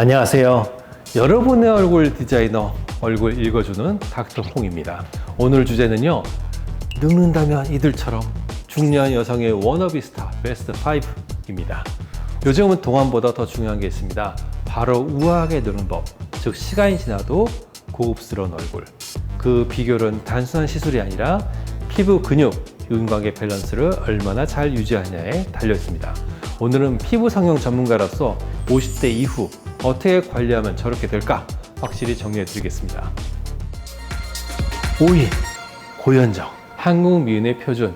안녕하세요. 여러분의 얼굴 디자이너, 얼굴 읽어주는 닥터 홍입니다. 오늘 주제는요, 늙는다면 이들처럼 중년 여성의 워너비 스타 베스트 5입니다. 요즘은 동안보다 더 중요한 게 있습니다. 바로 우아하게 늙는 법, 즉 시간이 지나도 고급스러운 얼굴. 그 비결은 단순한 시술이 아니라 피부 근육, 윤곽의 밸런스를 얼마나 잘 유지하냐에 달려 있습니다. 오늘은 피부 성형 전문가로서 50대 이후 어떻게 관리하면 저렇게 될까 확실히 정리해 드리겠습니다. 5위 고현정 한국 미인의 표준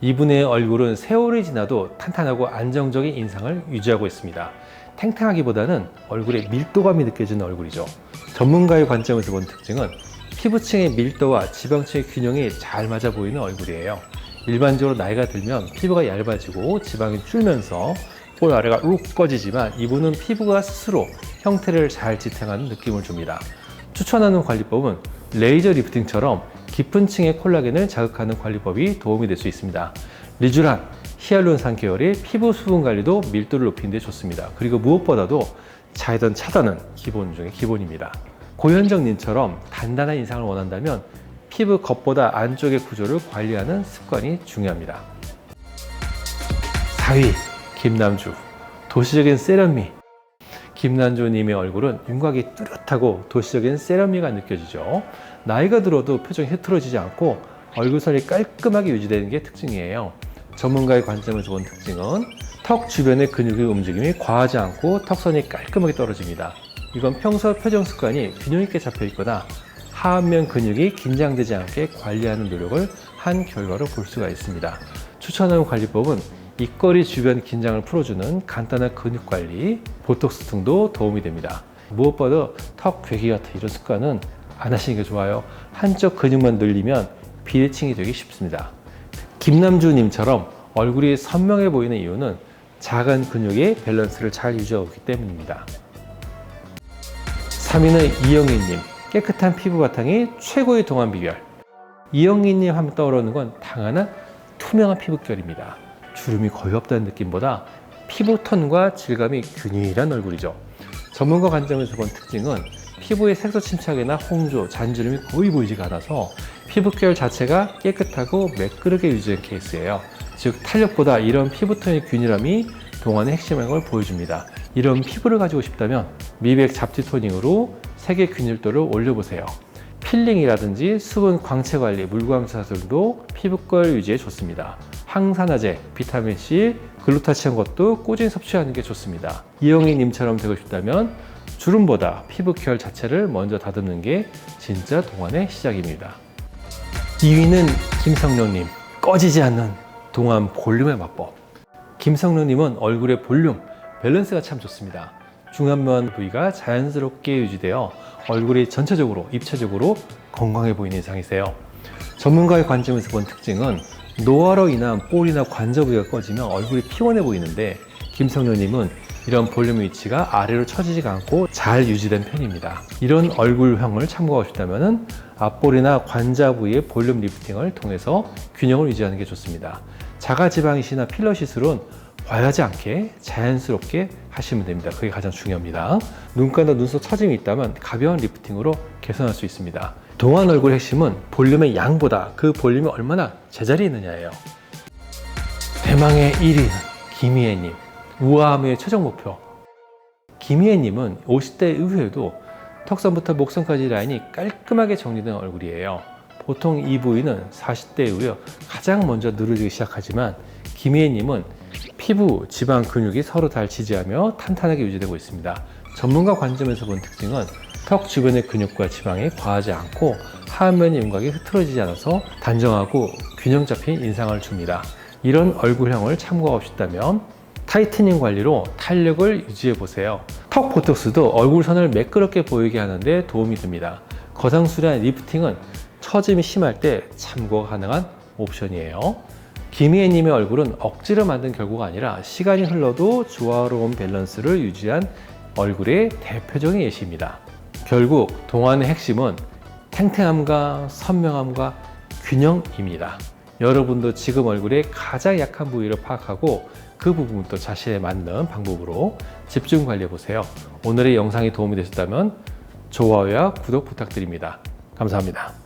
이분의 얼굴은 세월이 지나도 탄탄하고 안정적인 인상을 유지하고 있습니다. 탱탱하기보다는 얼굴에 밀도감이 느껴지는 얼굴이죠. 전문가의 관점에서 본 특징은 피부층의 밀도와 지방층의 균형이 잘 맞아 보이는 얼굴이에요. 일반적으로 나이가 들면 피부가 얇아지고 지방이 줄면서 볼 아래가 룩 꺼지지만 이분은 피부가 스스로 형태를 잘 지탱하는 느낌을 줍니다. 추천하는 관리법은 레이저 리프팅처럼 깊은 층의 콜라겐을 자극하는 관리법이 도움이 될 수 있습니다. 리쥬란, 히알루론산 계열의 피부 수분 관리도 밀도를 높이는 데 좋습니다. 그리고 무엇보다도 자외선 차단은 기본 중에 기본입니다. 고현정님처럼 단단한 인상을 원한다면 피부 겉보다 안쪽의 구조를 관리하는 습관이 중요합니다. 4위 김남주 도시적인 세련미 김남주님의 얼굴은 윤곽이 뚜렷하고 도시적인 세련미가 느껴지죠. 나이가 들어도 표정이 흐트러지지 않고 얼굴선이 깔끔하게 유지되는 게 특징이에요. 전문가의 관점에서 본 특징은 턱 주변의 근육의 움직임이 과하지 않고 턱선이 깔끔하게 떨어집니다. 이건 평소 표정 습관이 균형 있게 잡혀 있거나 하안면 근육이 긴장되지 않게 관리하는 노력을 한 결과로 볼 수가 있습니다. 추천하는 관리법은 입꼬리 주변 긴장을 풀어주는 간단한 근육 관리, 보톡스 등도 도움이 됩니다. 무엇보다 턱 괴기 같은 이런 습관은 안 하시는 게 좋아요. 한쪽 근육만 늘리면 비대칭이 되기 쉽습니다. 김남주님처럼 얼굴이 선명해 보이는 이유는 작은 근육의 밸런스를 잘 유지하고 있기 때문입니다. 3위는 이영희님. 깨끗한 피부 바탕이 최고의 동안 비결. 이영희님 하면 떠오르는 건 당연한 투명한 피부결입니다. 주름이 거의 없다는 느낌보다 피부 톤과 질감이 균일한 얼굴이죠. 전문가 관점에서 본 특징은 피부의 색소 침착이나 홍조, 잔주름이 거의 보이지가 않아서 피부결 자체가 깨끗하고 매끄르게 유지된 케이스예요. 즉 탄력보다 이런 피부톤의 균일함이 동안의 핵심인 걸 보여줍니다. 이런 피부를 가지고 싶다면 미백 잡티 토닝으로 색의 균일도를 올려보세요. 필링이라든지 수분 광채 관리, 물광 사술도 피부결 유지에 좋습니다. 항산화제, 비타민C, 글루타치온 것도 꾸준히 섭취하는 게 좋습니다. 이영희님처럼 되고 싶다면 주름보다 피부 케어 자체를 먼저 다듬는 게 진짜 동안의 시작입니다. 2위는 김성룡님, 꺼지지 않는 동안 볼륨의 마법. 김성룡님은 얼굴의 볼륨, 밸런스가 참 좋습니다. 중안면 부위가 자연스럽게 유지되어 얼굴이 전체적으로, 입체적으로 건강해 보이는 인상이세요. 전문가의 관점에서 본 특징은 노화로 인한 볼이나 관절 부위가 꺼지면 얼굴이 피곤해 보이는데 김성녀님은 이런 볼륨 위치가 아래로 처지지가 않고 잘 유지된 편입니다. 이런 얼굴형을 참고하고 싶다면 앞볼이나 관자 부위의 볼륨 리프팅을 통해서 균형을 유지하는 게 좋습니다. 자가지방이시나 필러 시술은 과하지 않게 자연스럽게 하시면 됩니다. 그게 가장 중요합니다. 눈가나 눈썹 처짐이 있다면 가벼운 리프팅으로 개선할 수 있습니다. 동안 얼굴 핵심은 볼륨의 양보다 그 볼륨이 얼마나 제자리에 있느냐예요. 대망의 1위는 김희애님. 우아함의 최종 목표. 김희애님은 50대 이후에도 턱선부터 목선까지 라인이 깔끔하게 정리된 얼굴이에요. 보통 이 부위는 40대 이후에 가장 먼저 늘어지기 시작하지만 김희애님은 피부, 지방, 근육이 서로 잘 지지하며 탄탄하게 유지되고 있습니다. 전문가 관점에서 본 특징은 턱 주변의 근육과 지방이 과하지 않고 하안면의 윤곽이 흐트러지지 않아서 단정하고 균형 잡힌 인상을 줍니다. 이런 얼굴형을 참고하고 싶다면 타이트닝 관리로 탄력을 유지해 보세요. 턱 보톡스도 얼굴선을 매끄럽게 보이게 하는데 도움이 됩니다. 거상술한 리프팅은 처짐이 심할 때 참고가 가능한 옵션이에요. 김희애님의 얼굴은 억지로 만든 결과가 아니라 시간이 흘러도 조화로운 밸런스를 유지한 얼굴의 대표적인 예시입니다. 결국 동안의 핵심은 탱탱함과 선명함과 균형입니다. 여러분도 지금 얼굴의 가장 약한 부위를 파악하고 그 부분부터 자신에 맞는 방법으로 집중 관리해 보세요. 오늘의 영상이 도움이 되셨다면 좋아요와 구독 부탁드립니다. 감사합니다.